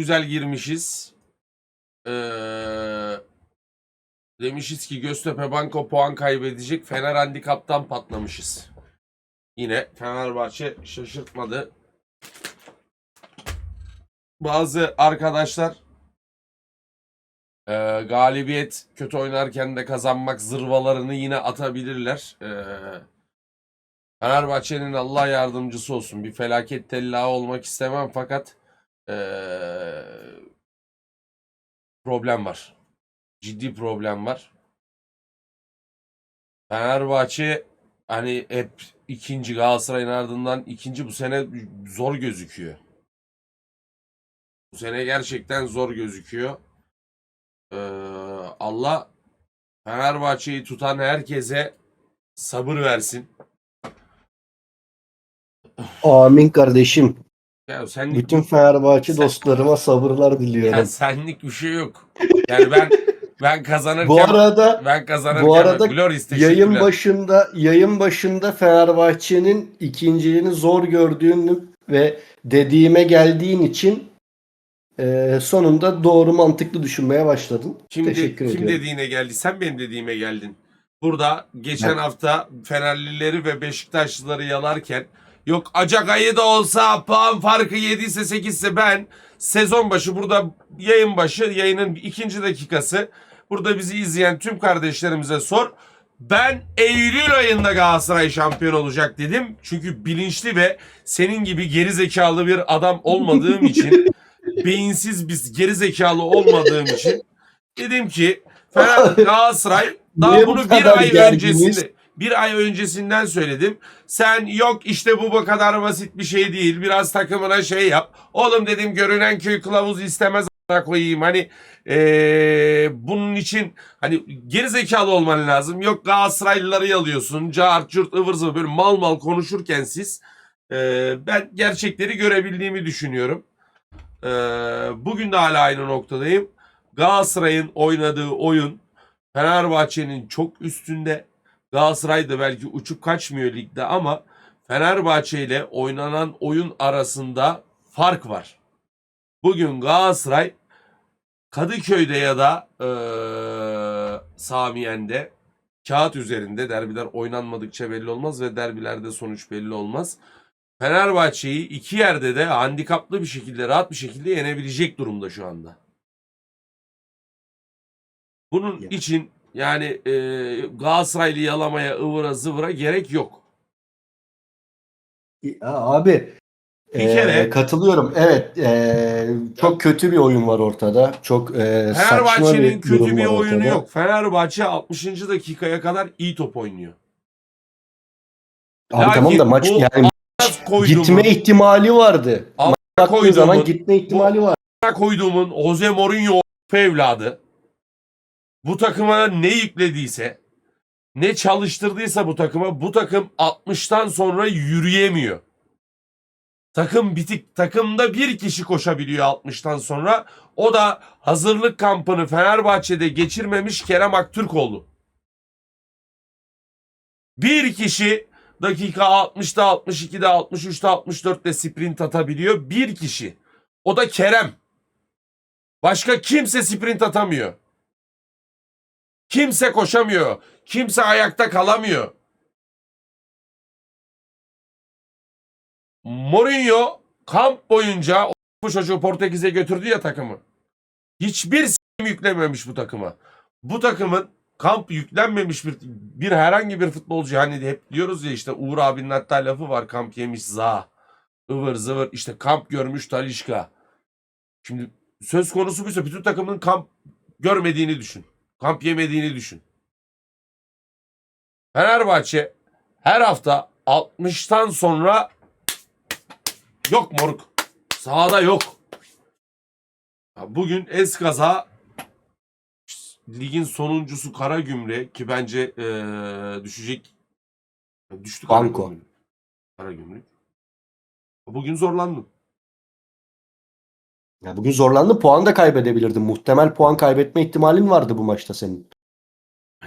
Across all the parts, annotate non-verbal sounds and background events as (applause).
güzel girmişiz. Ee, demişiz ki Göztepe Banko puan kaybedecek. Fener handikaptan patlamışız. Yine Fenerbahçe şaşırtmadı. Bazı arkadaşlar ee, galibiyet kötü oynarken de kazanmak zırvalarını yine atabilirler. Ee, Fenerbahçe'nin Allah yardımcısı olsun. Bir felaket tellahı olmak istemem fakat problem var. Ciddi problem var. Fenerbahçe hani hep ikinci Galatasaray'ın ardından ikinci bu sene zor gözüküyor. Bu sene gerçekten zor gözüküyor. Ee, Allah Fenerbahçe'yi tutan herkese sabır versin. Amin kardeşim. Ya senlik, Bütün Fenerbahçe Sen- dostlarıma sabırlar diliyorum. ya senlik bir şey yok. Yani ben ben kazanırken bu arada ben kazanırken bu arada Gloris yayın teşekkürler. başında yayın başında Fenerbahçe'nin ikinciliğini zor gördüğünü ve dediğime geldiğin için e, sonunda doğru mantıklı düşünmeye başladın. Kim, de- Teşekkür kim ediyorum. dediğine geldi? Sen benim dediğime geldin. Burada geçen hafta Fenerlileri ve Beşiktaşlıları yalarken yok Acak ayı da olsa puan farkı 7 ise 8 ise ben sezon başı burada yayın başı yayının ikinci dakikası burada bizi izleyen tüm kardeşlerimize sor. Ben Eylül ayında Galatasaray şampiyon olacak dedim. Çünkü bilinçli ve senin gibi geri zekalı bir adam olmadığım için (laughs) beyinsiz biz geri zekalı olmadığım için dedim ki Fener Galatasaray daha Niye bu bunu bir kadar ay gerginiz? öncesinde bir ay öncesinden söyledim. Sen yok işte bu bu kadar basit bir şey değil. Biraz takımına şey yap. Oğlum dedim görünen köy kılavuz istemez koyayım. Hani eee, bunun için hani geri zekalı olman lazım. Yok Galatasaraylıları yalıyorsun. Cart cürt ıvır zıvır böyle mal mal konuşurken siz eee, ben gerçekleri görebildiğimi düşünüyorum. Ee, bugün de hala aynı noktadayım. Galatasaray'ın oynadığı oyun Fenerbahçe'nin çok üstünde. Galatasaray da belki uçup kaçmıyor ligde ama Fenerbahçe ile oynanan oyun arasında fark var. Bugün Galatasaray Kadıköy'de ya da eee Samiyen'de kağıt üzerinde derbiler oynanmadıkça belli olmaz ve derbilerde sonuç belli olmaz. Fenerbahçe'yi iki yerde de handikaplı bir şekilde, rahat bir şekilde yenebilecek durumda şu anda. Bunun Ya. için yani e, Galatasaraylı yalamaya, ıvıra zıvıra gerek yok. Ya abi Bir e, kere- katılıyorum. Evet e, çok kötü bir oyun var ortada. Çok e, Fenerbahçe'nin kötü bir oyunu ortada. yok. Fenerbahçe 60. dakikaya kadar iyi top oynuyor. Abi Lakin tamam da maç yani gitme ihtimali vardı. Koyduğumun- zaman gitme ihtimali var. koyduğumun Jose Mourinho evladı bu takıma ne yüklediyse ne çalıştırdıysa bu takıma bu takım 60'tan sonra yürüyemiyor. Takım bitik. Takımda bir kişi koşabiliyor 60'tan sonra. O da hazırlık kampını Fenerbahçe'de geçirmemiş Kerem Aktürkoğlu. Bir kişi dakika 60'da 62'de 63'te 64'te sprint atabiliyor. Bir kişi. O da Kerem. Başka kimse sprint atamıyor. Kimse koşamıyor. Kimse ayakta kalamıyor. Mourinho kamp boyunca bu çocuğu Portekiz'e götürdü ya takımı. Hiçbir s**im yüklememiş bu takıma. Bu takımın kamp yüklenmemiş bir, bir herhangi bir futbolcu hani hep diyoruz ya işte Uğur abinin hatta lafı var kamp yemiş za. ıvır zıvır işte kamp görmüş Talişka. Şimdi söz konusu buysa bütün takımın kamp görmediğini düşün. Kamp yemediğini düşün. Fenerbahçe her hafta 60'tan sonra yok moruk. Sahada yok. Ya Bugün eskaza ligin sonuncusu Karagümrük ki bence eee, düşecek. Düştü Banko. Karagümrük. Bugün zorlandım. Ya bugün zorlandı. Puan da kaybedebilirdin. Muhtemel puan kaybetme ihtimalin vardı bu maçta senin.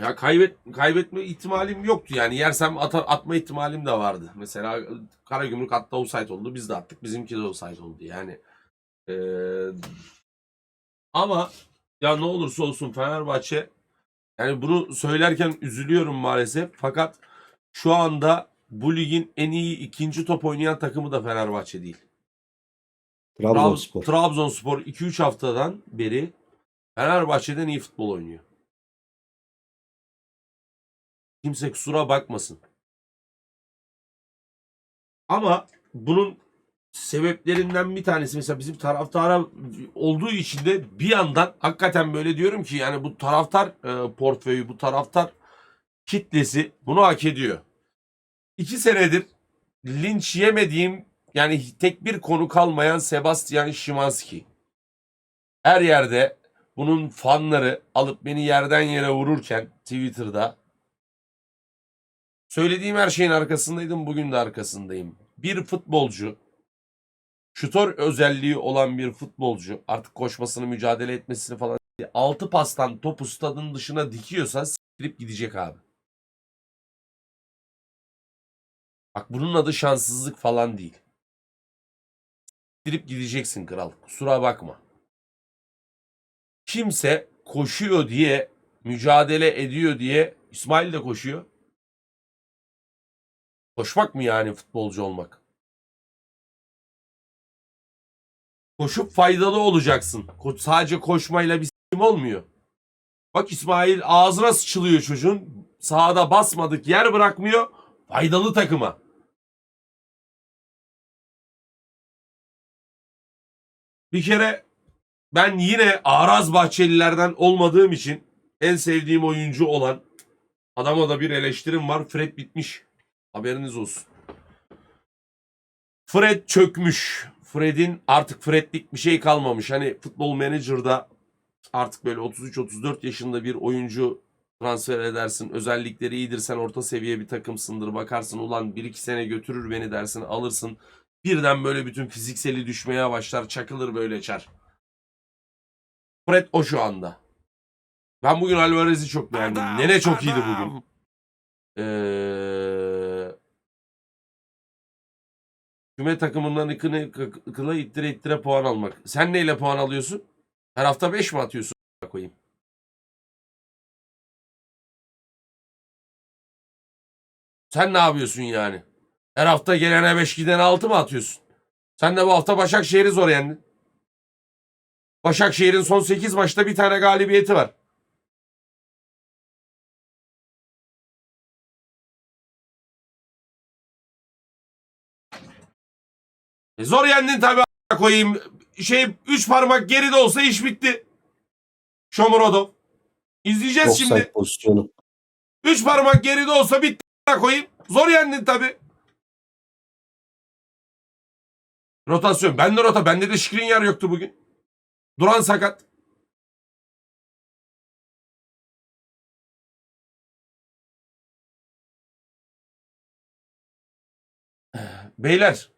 Ya kaybet kaybetme ihtimalim yoktu yani yersem ata- atma ihtimalim de vardı. Mesela Karagümrük hatta offside oldu biz de attık bizimki de offside oldu yani. Ee, ama ya ne olursa olsun Fenerbahçe yani bunu söylerken üzülüyorum maalesef. Fakat şu anda bu ligin en iyi ikinci top oynayan takımı da Fenerbahçe değil. Trabzonspor. Trabzonspor 2-3 haftadan beri Fenerbahçe'den iyi futbol oynuyor. Kimse kusura bakmasın. Ama bunun sebeplerinden bir tanesi mesela bizim taraftara olduğu için de bir yandan hakikaten böyle diyorum ki yani bu taraftar e, portföyü, bu taraftar kitlesi bunu hak ediyor. İki senedir linç yemediğim yani tek bir konu kalmayan Sebastian Szymanski. Her yerde bunun fanları alıp beni yerden yere vururken Twitter'da söylediğim her şeyin arkasındaydım. Bugün de arkasındayım. Bir futbolcu şutör özelliği olan bir futbolcu artık koşmasını mücadele etmesini falan altı pastan topu stadın dışına dikiyorsa siktirip gidecek abi. Bak bunun adı şanssızlık falan değil. Siktirip gideceksin kral. Kusura bakma. Kimse koşuyor diye, mücadele ediyor diye İsmail de koşuyor. Koşmak mı yani futbolcu olmak? Koşup faydalı olacaksın. Ko- sadece koşmayla bir s**im olmuyor. Bak İsmail ağzına sıçılıyor çocuğun. Sahada basmadık yer bırakmıyor. Faydalı takıma. Bir kere ben yine Araz Bahçelilerden olmadığım için en sevdiğim oyuncu olan adama da bir eleştirim var. Fred bitmiş. Haberiniz olsun. Fred çökmüş. Fred'in artık Fred'lik bir şey kalmamış. Hani futbol manager'da artık böyle 33-34 yaşında bir oyuncu transfer edersin. Özellikleri iyidir. Sen orta seviye bir takımsındır. Bakarsın ulan 1-2 sene götürür beni dersin. Alırsın. Birden böyle bütün fizikseli düşmeye başlar. Çakılır böyle çar. Fred o şu anda. Ben bugün Alvarez'i çok beğendim. Nene çok iyiydi bugün. Ee, küme takımından ıkını, ıkıla ittire ittire puan almak. Sen neyle puan alıyorsun? Her hafta 5 mi atıyorsun? koyayım. Sen ne yapıyorsun yani? Her hafta gelene 5 gidene 6 mı atıyorsun? Sen de bu hafta Başakşehir'i zor yendin. Başakşehir'in son 8 maçta bir tane galibiyeti var. E zor yendin tabii koyayım. Şey 3 parmak geride olsa iş bitti. Shomurodov. İzleyeceğiz Offside şimdi. pozisyonu. 3 parmak geride olsa bitti a- koyayım. Zor yendin tabii. Rotasyon. Bende rota. Bende de Skriniar yoktu bugün. Duran sakat. Beyler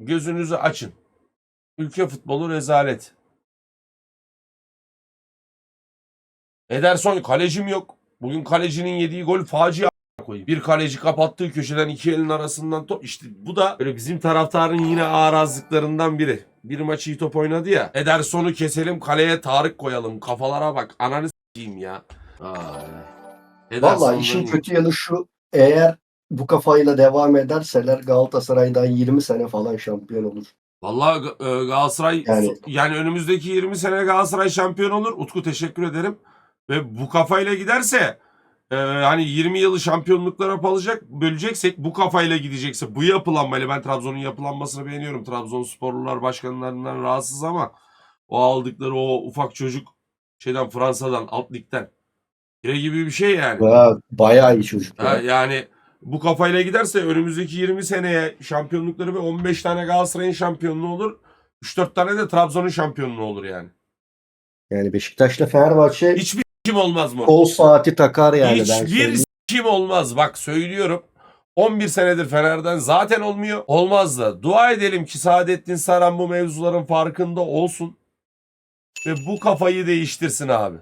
gözünüzü açın. Ülke futbolu rezalet. Ederson kalecim yok. Bugün kalecinin yediği gol facia koyayım. Bir kaleci kapattığı köşeden iki elin arasından top. İşte bu da böyle bizim taraftarın yine ağrazlıklarından biri. Bir maç iyi top oynadı ya. Ederson'u keselim kaleye Tarık koyalım. Kafalara bak. Ananı s**eyim ya. Vallahi işin kötü yanı şu. Eğer bu kafayla devam ederseler Galatasaray'dan 20 sene falan şampiyon olur. Vallahi Ga- e, Galatasaray yani, Yani- önümüzdeki 20 sene Galatasaray şampiyon olur. Utku teşekkür ederim. Ve bu kafayla giderse e, hani 20 yılı şampiyonluklara alacak böleceksek bu kafayla gidecekse bu yapılanmayla ben Trabzon'un yapılanmasını beğeniyorum. Trabzonsporlular başkanlarından rahatsız ama o aldıkları o ufak çocuk şeyden Fransa'dan alt ligden Pire gibi bir şey yani. Ya, bayağı iyi çocuk. Ha, ya. yani bu kafayla giderse önümüzdeki 20 seneye şampiyonlukları ve 15 tane Galatasaray'ın şampiyonluğu olur. 3-4 tane de Trabzon'un şampiyonluğu olur yani. Yani Beşiktaş'la Fenerbahçe Hiçbir kim olmaz mı? kol saati takar yani ben Hiçbir söyleyeyim. kim olmaz. Bak söylüyorum. 11 senedir Fener'den zaten olmuyor. Olmaz da. Dua edelim ki Saadettin Saran bu mevzuların farkında olsun. Ve bu kafayı değiştirsin abi.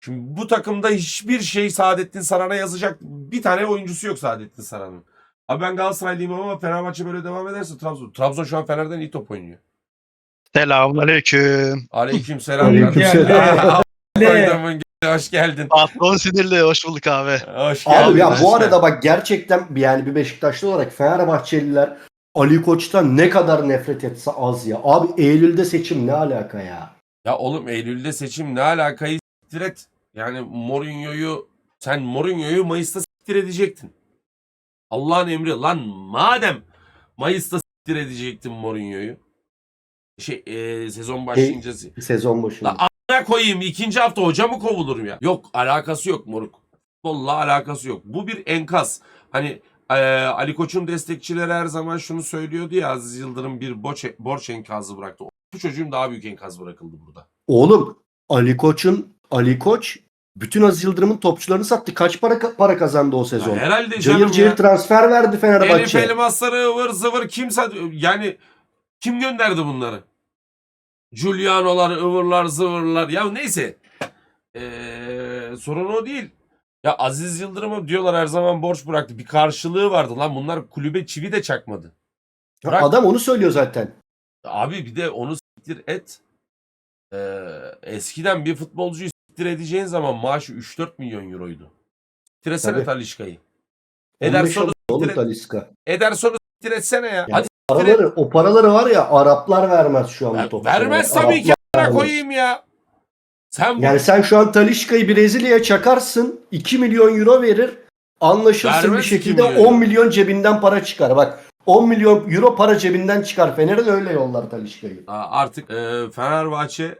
Şimdi bu takımda hiçbir şey Saadettin Saran'a yazacak bir tane oyuncusu yok Saadettin Saran'ın. Abi ben Galatasaraylıyım ama Fenerbahçe böyle devam ederse Trabzon. Trabzon şu an Fener'den iyi top oynuyor. Selamünaleyküm. Aleyküm selam. Aleykümselam. (laughs) Koyduğumun hoş geldin. Patron sinirli. Hoş bulduk abi. Hoş geldin. Abi ya bu arada bak gerçekten yani bir Beşiktaşlı olarak Fenerbahçeliler Ali Koç'tan ne kadar nefret etse az ya. Abi Eylül'de seçim ne alaka ya? Ya oğlum Eylül'de seçim ne alakayı siktir et. Yani Mourinho'yu sen Mourinho'yu Mayıs'ta siktir edecektin. Allah'ın emri lan madem Mayıs'ta siktir edecektin Mourinho'yu. Şey e, sezon başlayınca Sezon başında. A**ına koyayım ikinci hafta hoca mı kovulurum ya? Yok alakası yok moruk. Futbolla alakası yok. Bu bir enkaz. Hani e, Ali Koç'un destekçileri her zaman şunu söylüyordu ya Aziz Yıldırım bir borç, borç enkazı bıraktı. Bu çocuğun daha büyük enkaz bırakıldı burada. Oğlum Ali Koç'un Ali Koç bütün Aziz Yıldırım'ın topçularını sattı. Kaç para para kazandı o Ya sezon? herhalde canım Cayır cayır ya. transfer verdi Elif Fenerbahçe. elmasları ıvır zıvır kimse yani kim gönderdi bunları? Giuliano'lar, ıvırlar, zıvırlar. Ya neyse. Ee, sorun o değil. Ya Aziz Yıldırım'a diyorlar her zaman borç bıraktı. Bir karşılığı vardı lan. Bunlar kulübe çivi de çakmadı. Bırak. Adam onu söylüyor zaten. Abi bir de onu siktir et. Ee, eskiden bir futbolcuyu siktir edeceğin zaman maaşı 3-4 milyon euroydu. Siktir etsene Tabii. Talişka'yı. 15 Ederson'u alıyor oğlum siktir, et, Talisca. Ederson'u siktir etsene ya. Ya Hadi Paraları, o paraları var ya Araplar vermez şu an bu topçulara. vermez tabii ki Araplar a**ına vermez. koyayım ya. Sen Yani sen şu an Talişka'yı Brezilya'ya çakarsın. 2 milyon euro verir. Anlaşırsın Vermez bir ki şekilde milyon euro. 10 milyon cebinden para çıkar. Bak 10 milyon euro para cebinden çıkar. Fener'e de öyle yollar Talişka'yı. Aa, artık e, Fenerbahçe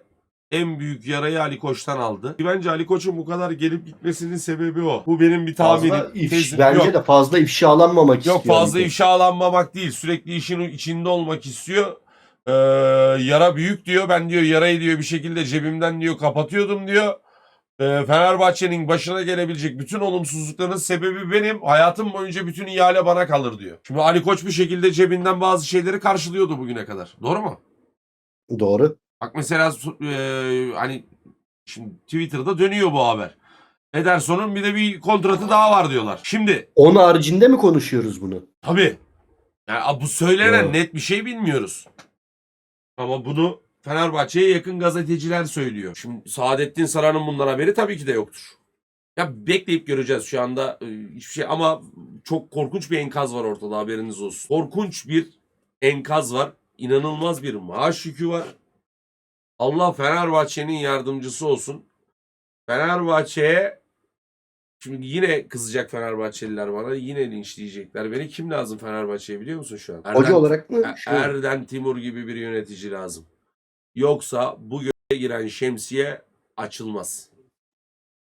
en büyük yarayı Ali Koç'tan aldı. Bence Ali Koç'un bu kadar gelip gitmesinin sebebi o. Bu benim bir tahminim. Fazla ifş, bence Yok, de fazla ifşalanmamak yok istiyor. fazla Ali Koç. ifşalanmamak değil. Sürekli işin içinde olmak istiyor. Ee, yara büyük diyor. Ben diyor yarayı diyor bir şekilde cebimden diyor kapatıyordum diyor. Ee, Fenerbahçe'nin başına gelebilecek bütün olumsuzlukların sebebi benim. Hayatım boyunca bütün ihale bana kalır diyor. Şimdi Ali Koç bir şekilde cebinden bazı şeyleri karşılıyordu bugüne kadar. Doğru mu? Doğru. Bak mesela eee, hani şimdi Twitter'da dönüyor bu haber. Ederson'un bir de bir kontratı daha var diyorlar. Şimdi Onun haricinde mi konuşuyoruz bunu? tabii yani bu söylenen Doğru. net bir şey bilmiyoruz. Ama bunu Fenerbahçe'ye yakın gazeteciler söylüyor. Şimdi Saadettin Saran'ın bundan haberi tabii ki de yoktur. Ya bekleyip göreceğiz şu anda e, hiçbir şey ama çok korkunç bir enkaz var ortada haberiniz olsun. Korkunç bir enkaz var. İnanılmaz bir maaş yükü var. Allah Fenerbahçe'nin yardımcısı olsun. Fenerbahçe'ye şimdi yine kızacak Fenerbahçeliler bana. Yine linçleyecekler. Beni kim lazım Fenerbahçe'ye biliyor musun şu an? Hoca olarak mı? Er- Şu. Erden Timur gibi bir yönetici lazım. Yoksa bu göre giren şemsiye açılmaz.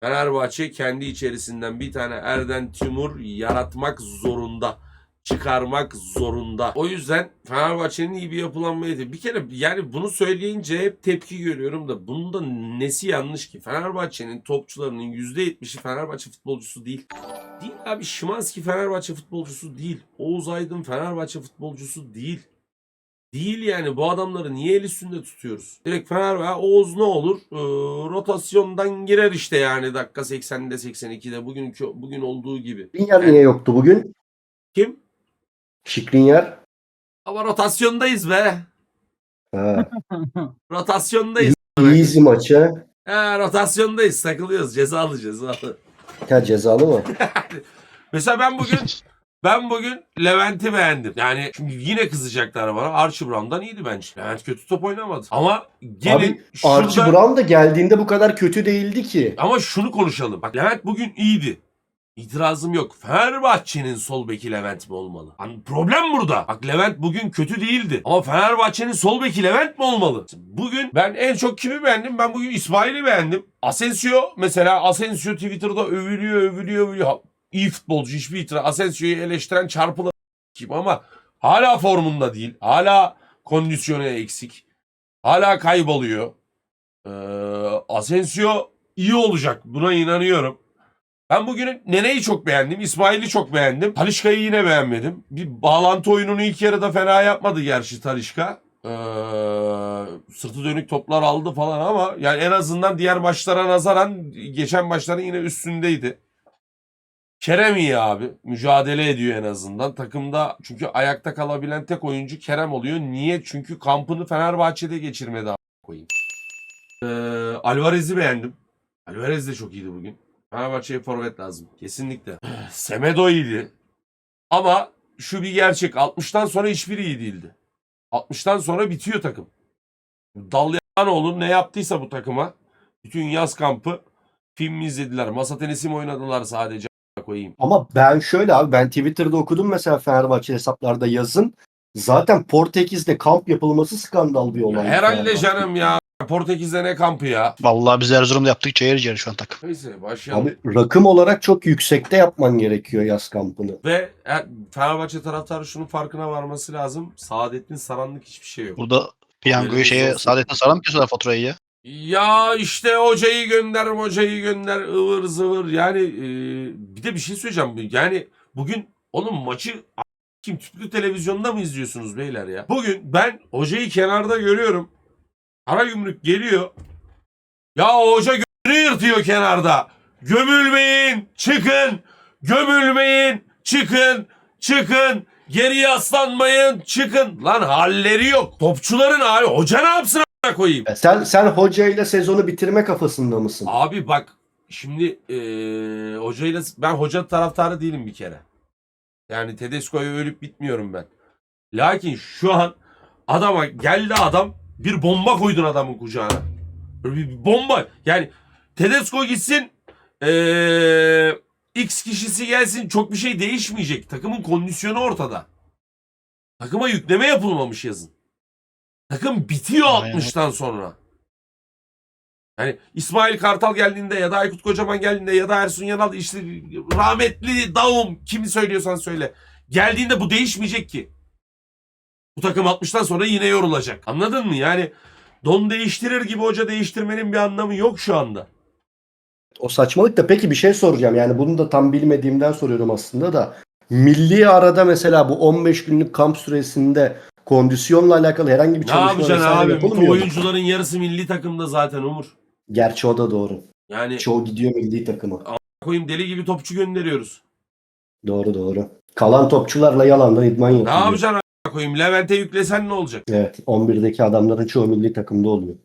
Fenerbahçe kendi içerisinden bir tane Erden Timur yaratmak zorunda. Çıkarmak zorunda. O yüzden Fenerbahçe'nin iyi bir yapılanma yedi. Bir kere yani bunu söyleyince hep tepki görüyorum da bunun da nesi yanlış ki? Fenerbahçe'nin topçularının %70'i Fenerbahçe futbolcusu değil. Değil abi Şimanski Fenerbahçe futbolcusu değil. Oğuz Aydın Fenerbahçe futbolcusu değil. Değil yani bu adamları niye el üstünde tutuyoruz? Direkt Fenerbahçe Oğuz ne olur? Ee, rotasyondan girer işte yani dakika 80'de 82'de bugünkü bugün olduğu gibi. Şikrinyar niye yoktu bugün? Kim? Şikrinyar. Ama rotasyondayız be. Ha. (laughs) Rotasyondayız. Easy maça. Ha, rotasyondayız takılıyoruz cezalı cezalı. Ha cezalı mı? (laughs) Mesela ben bugün ben bugün Levent'i beğendim. Yani şimdi yine kızacaklar bana. Archie Brown'dan iyiydi bence. Levent kötü top oynamadı. Ama gelin Abi şurada... Archie Brown da geldiğinde bu kadar kötü değildi ki. Ama şunu konuşalım. Bak Levent bugün iyiydi. İtirazım yok. Fenerbahçe'nin sol beki Levent mi olmalı? Hani problem burada. Bak Levent bugün kötü değildi. Ama Fenerbahçe'nin sol beki Levent mi olmalı? Bugün ben en çok kimi beğendim? Ben bugün İsmail'i beğendim. Asensio mesela Asensio Twitter'da övülüyor, övülüyor, övülüyor. İyi futbolcu hiçbir itiraz. Asensio'yu eleştiren çarpılı kim ama hala formunda değil. Hala kondisyonu eksik. Hala kayboluyor. Ee, Asensio iyi olacak. Buna inanıyorum. Ben bugün Nene'yi çok beğendim. İsmail'i çok beğendim. Talişka'yı yine beğenmedim. Bir bağlantı oyununu ilk yarıda fena yapmadı gerçi Talişka. Ee, sırtı dönük toplar aldı falan ama yani en azından diğer maçlara nazaran geçen maçların yine üstündeydi. Kerem iyi abi. Mücadele ediyor en azından. Takımda çünkü ayakta kalabilen tek oyuncu Kerem oluyor. Niye? Çünkü kampını Fenerbahçe'de geçirmedi abi koyayım. Ee, Alvarez'i beğendim. Alvarez de çok iyiydi bugün. Fenerbahçe'ye forvet lazım. Kesinlikle. (sighs) Semedo iyiydi. Ama şu bir gerçek. 60'tan sonra hiçbiri iyi değildi. 60'tan sonra bitiyor takım. Dalyanoğlu ne yaptıysa bu takıma bütün yaz kampı film izlediler? Masa tenisi mi oynadılar sadece koyayım. Ama ben şöyle abi ben Twitter'da okudum mesela Fenerbahçe hesaplarda yazın. Zaten Portekiz'de kamp yapılması skandal bir olay. Herhalde canım ya. Portekiz'de ne kampı ya? Vallahi biz Erzurum'da yaptık çayır çayır şu an takım. Neyse başlayalım. Abi rakım olarak çok yüksekte yapman gerekiyor yaz kampını. Ve e, Fenerbahçe taraftarı şunun farkına varması lazım. Saadettin Saranlık hiçbir şey yok. Burada piyangoyu Haberiniz şeye olsun. Saadettin Saran mı kesiyorlar faturayı ya? Ya işte hocayı gönder, hocayı gönder, ıvır zıvır. Yani e, bir de bir şey söyleyeceğim. Yani bugün oğlum maçı a- kim tüplü televizyonda mı izliyorsunuz beyler ya? Bugün ben hocayı kenarda görüyorum. Karagümrük geliyor. Ya o hoca göğünü yırtıyor kenarda. Gömülmeyin, çıkın. Gömülmeyin, çıkın, çıkın. Geriye aslanmayın, çıkın. Lan halleri yok. Topçuların hali. Hoca ne yapsın a**a koyayım? E Sen sen hocayla sezonu bitirme kafasında mısın? Abi bak şimdi eee hocayla ben hoca taraftarı değilim bir kere. Yani Tedesco'ya ölüp bitmiyorum ben. Lakin şu an adama geldi adam bir bomba koydun adamın kucağına. Böyle bir bomba. Yani Tedesco gitsin eee, X kişisi gelsin çok bir şey değişmeyecek. Takımın kondisyonu ortada. Takıma yükleme yapılmamış yazın. Takım bitiyor Aynen. 60'tan sonra. Yani İsmail Kartal geldiğinde ya da Aykut Kocaman geldiğinde ya da Ersun Yanal işte rahmetli Davum kimi söylüyorsan söyle. Geldiğinde bu değişmeyecek ki. Bu takım 60'tan sonra yine yorulacak. Anladın mı? Yani don değiştirir gibi hoca değiştirmenin bir anlamı yok şu anda. O saçmalık da peki bir şey soracağım. Yani bunu da tam bilmediğimden soruyorum aslında da. Milli arada mesela bu 15 günlük kamp süresinde kondisyonla alakalı herhangi bir Ne çalışma yapacaksın vesaire abi? mu? oyuncuların yarısı milli takımda zaten Umur. Gerçi o da doğru. Yani Çoğu gidiyor milli takıma. koyayım deli gibi topçu gönderiyoruz. Doğru doğru. Kalan topçularla yalandan idman Ne yapılıyor. yapacaksın koyayım? Levent'e yüklesen ne olacak? Evet 11'deki adamların çoğu milli takımda oluyor.